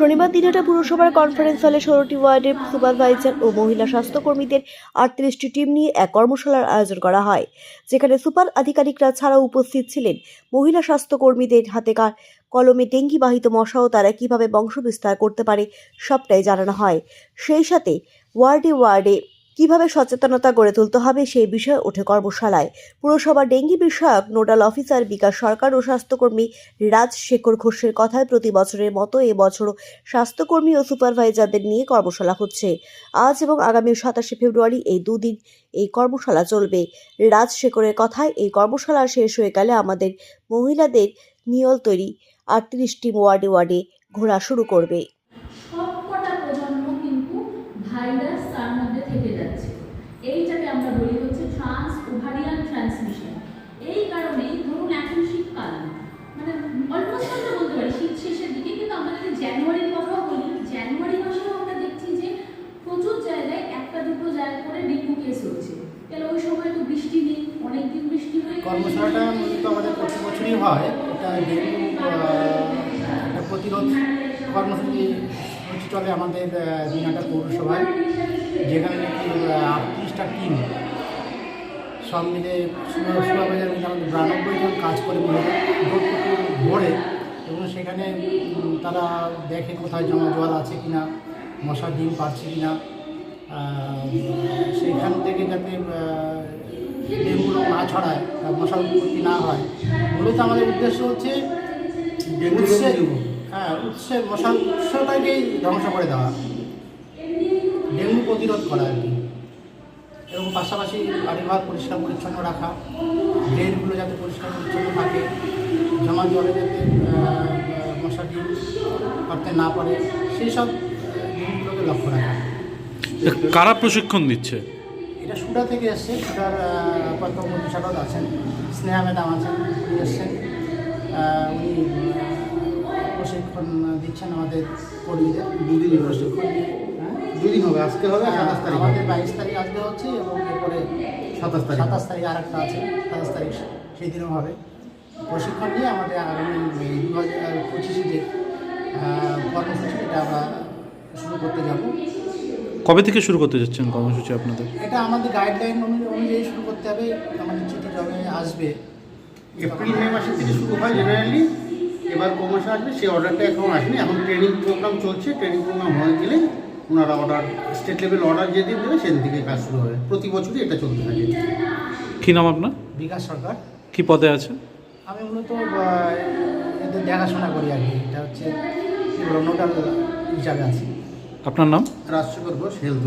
শনিবার দিনহাটা পুরসভার কনফারেন্স হলে ষোলোটি ওয়ার্ডের সুপারভাইজার ও মহিলা স্বাস্থ্যকর্মীদের আটত্রিশটি টিম নিয়ে এক কর্মশালার আয়োজন করা হয়, যেখানে সুপার আধিকারিকরা ছাড়াও উপস্থিত ছিলেন মহিলা স্বাস্থ্যকর্মীদের হাতে কলমে ডেঙ্গি বাহিত মশা ও তারা কীভাবে বংশবিস্তার করতে পারে সবটাই জানানো হয়। সেই সাথে ওয়ার্ডে ওয়ার্ডে কীভাবে সচেতনতা গড়ে তুলতে হবে সেই বিষয়ে ওঠে কর্মশালায়। পুরসভা ডেঙ্গি বিষয়ক নোডাল অফিসার বিকাশ সরকার ও স্বাস্থ্যকর্মী রাজ শেখর ঘোষের কথায় প্রতি বছরের মতো এবছরও স্বাস্থ্যকর্মী ও সুপারভাইজারদের নিয়ে কর্মশালা হচ্ছে। আজ এবং আগামী সাতাশে ফেব্রুয়ারি এই দুদিন এই কর্মশালা চলবে। রাজ শেখরের কথায় এই কর্মশালা শেষ হয়ে গেলে আমাদের মহিলাদের নিয়ল তৈরি আটত্রিশটি ওয়ার্ডে ওয়ার্ডে ঘোরা শুরু করবে। সবকটা প্রজন্ম কিন্তু ভাইরাস কেস হচ্ছে। তাহলে ওই সময় তো বৃষ্টি নেই অনেকদিন বৃষ্টি হয়ে। কর্মশালাটা মূলত আমাদের প্রতি বছরই হয়। এটা ডেঙ্গু প্রতিরোধ কর্মসূচি সূচি চলে আমাদের আহ, দিনহাটা পৌরসভায়। যেখানে নাকি আটত্রিশটা টিম সব মিলে সুবাজার মিলে আমাদের বিরানব্বই জন কাজ করে ভোরে এবং সেখানে তারা দেখে কোথায় জমা জল আছে কিনা মশার ডিম পাচ্ছে কিনা। সেইখান থেকে যাতে আহ, ডেঙ্গু রোগ না ছড়ায় বা মশার উৎপত্তি না হয়। মূলত আমাদের উদ্দেশ্য হচ্ছে উৎসে হ্যাঁ উৎসে মশার উৎসটাকেই ধ্বংস করে দেওয়া। ডেঙ্গু প্রতিরোধ করা আর কি। এবং পাশাপাশি বাড়িঘর পরিষ্কার পরিচ্ছন্ন রাখা ড্রেনগুলো যাতে পরিষ্কার পরিচ্ছন্ন থাকে জমা জলে যাতে আহ, মশা ডিম করতে না পারে সেই সব জিনিসগুলোকে লক্ষ্য রাখা। কারা প্রশিক্ষণ দিচ্ছে? এটা সুরা থেকে এসছে। সুরার আপাতত মন্ত্রিসাগর আছেন স্নেহা ম্যাডাম আছেন উনি এসছেন। উনি প্রশিক্ষণ দিচ্ছেন আমাদের কর্মীদের। দুদিন প্রশিক্ষণ। হ্যাঁ? দুদিন হবে আজকে হবে সাতাশ তারিখ আমাদের বাইশ তারিখ আজকে হচ্ছে এবং এরপরে সাতাশ তারিখ সাতাশ তারিখ আর একটা আছে সাতাশ তারিখ সেই দিনও হবে। প্রশিক্ষণ নিয়ে আমাদের আগামী দু হাজার পঁচিশে যে কর্মসূচি এটা আমরা শুরু করতে যাব। কবে থেকে শুরু করতে যাচ্ছেন কর্মসূচি আপনাদের? এটা আমাদের গাইডলাইন অনুযায়ী শুরু করতে হবে আমাদের চিঠি যবে আসবে। এপ্রিল মে মাসের থেকে শুরু হয় জেনারেলি এবার ক মাসে আসবে সেই অর্ডারটা এখন আসেনি। এখন ট্রেনিং প্রোগ্রাম চলছে ট্রেনিং প্রোগ্রাম হয়ে গেলে ওনারা অর্ডার স্টেট লেভেল অর্ডার যেদিন দেবে সেদিন থেকে কাজ শুরু হবে। প্রতি বছরই এটা চলতে থাকে। কী নাম আপনার? বিকাশ সরকার। কী পদে আছে আমি মূলত এদের দেখাশোনা করি আর কি। এটা হচ্ছে নোটাল হিসাবে আছি। আপনার নাম? রাজশেখর ঘোষ হেলথ